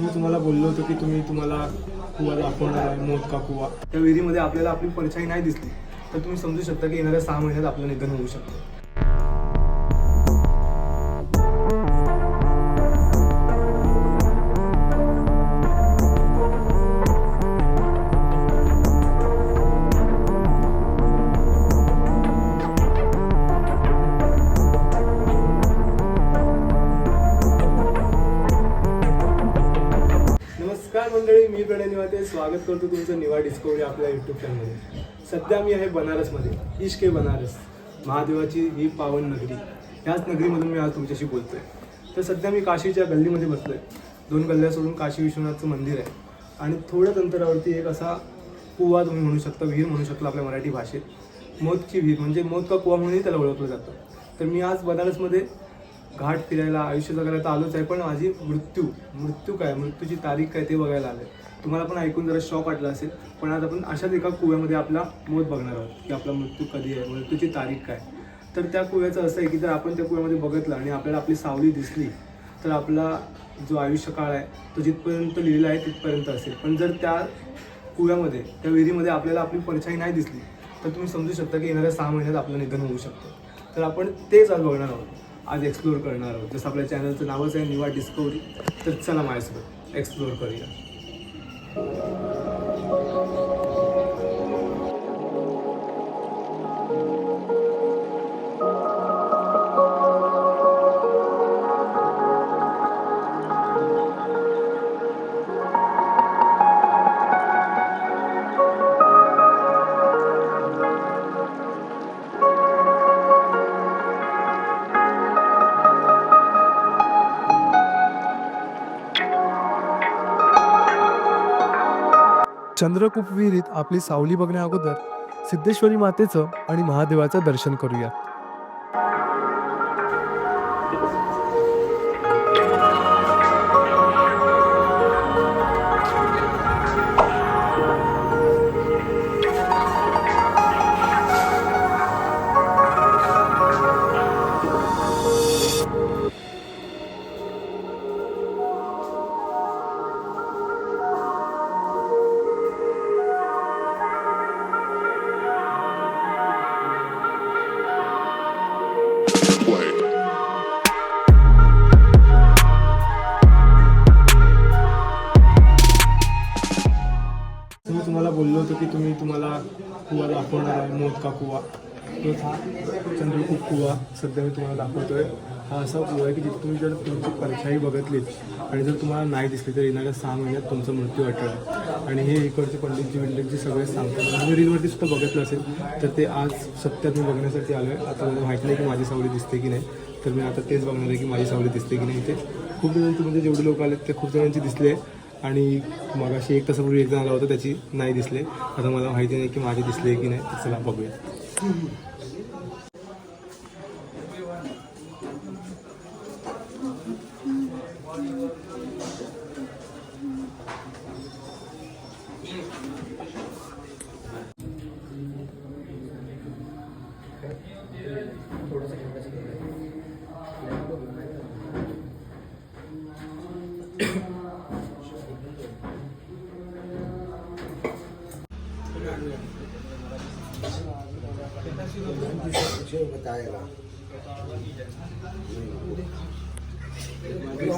मी तुम्हाला बोललो होतो की तुम्ही तुम्हाला कुवा दाखवणार आहे मोत का कुवा. त्या विहिरीमध्ये आपल्याला आपली परछाई नाही दिसली. तर तुम्ही समजू शकता की येणाऱ्या सहा महिन्यात आपलं निधन होऊ शकतं. नमस्कार मंडळी मी प्रणय निवाते. स्वागत करतो तुमचं निवा डिस्कवरी आपल्या यूट्यूब चॅनलमध्ये सध्या मी आहे बनारसमध्ये इश्के बनारस महादेवाची ही पावन नगरी. ह्याच नगरीमधून मी आज तुमच्याशी बोलतोय. तर सध्या मी काशीच्या गल्लीमध्ये बसलोय. दोन गल्ल्या सोडून काशी विश्वनाथचं मंदिर आहे. आणि थोड्याच अंतरावरती एक असा कुवा तुम्ही म्हणू शकता विहीर म्हणू शकता आपल्या मराठी भाषेत. मोतची विहीर म्हणजे मोत का कुवा म्हणूनही त्याला ओळखलं जातं. तर मी आज बनारसमध्ये घाट फिरायला आयुष्य जगायला तर आलोच आहे पण माझी मृत्यू मृत्यू काय? मृत्यूची तारीख काय ते बघायला आलं तुम्हाला पण ऐकून जरा शॉक वाटला असेल पण आज आपण अशाच एका कुव्यामध्ये आपला मोत बघणार आहोत की आपला मृत्यू कधी आहे मृत्यूची तारीख काय? तर त्या कुव्याचं असं आहे की जर आपण त्या कुव्यामध्ये बघितलं आणि आपल्याला आपली सावली दिसली तर आपला जो आयुष्य काळ आहे तो जिथपर्यंत लिहिला आहे तिथपर्यंत असेल. पण जर त्या कुव्यामध्ये त्या विहिरीमध्ये आपल्याला आपली परछाई नाही दिसली तर तुम्ही समजू शकता की येणाऱ्या सहा महिन्यात आपलं निधन होऊ शकतं. तर आपण तेच आज बघणार आहोत. आज एक्सप्लोअर करणार आहोत. जसं आपल्या चॅनलचं नावच आहे निवा डिस्कवरी तर चला माझ्यासोबत एक्सप्लोअर करूया. चंद्रकूप विहिरीत आपली सावली बघण्या अगोदर सिद्धेश्वरी मातेचं आणि महादेवाचं दर्शन करूया. होतं की तुम्ही तुम्हाला कुवा दाखवणार आहे मोत का कुवा. तोच हा चंद्रकूप कुवा. सध्या मी तुम्हाला दाखवतोय. हा असा कुवा आहे की जिथे तुम्ही जर तुमची परछाई बघितलीत आणि जर तुम्हाला नाही दिसली तर येणाऱ्या सहा महिन्यात तुमचा मृत्यू अटळ आणि हे इकडचे पंडितजी विंडितजी सगळे सांगतात. म्हणजे तुम्ही रीलवरती सुद्धा बघितलं असेल तर ते आज सत्यात मी बघण्यासाठी आलो आहे आता मला माहीत नाही की माझी सावली दिसते की नाही. तर मी आता तेच बघणार आहे की माझी सावली दिसते की नाही इथे. खूप जणांची म्हणजे जेवढे लोक आले ते खूप जणांची दिसले आहे. आणि मगाशी एक तासापूर्वी एकदा आला होता त्याची नाही दिसले. आता मला माहिती नाही की माझे दिसले की नाही तर चला बघूया.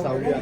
सावली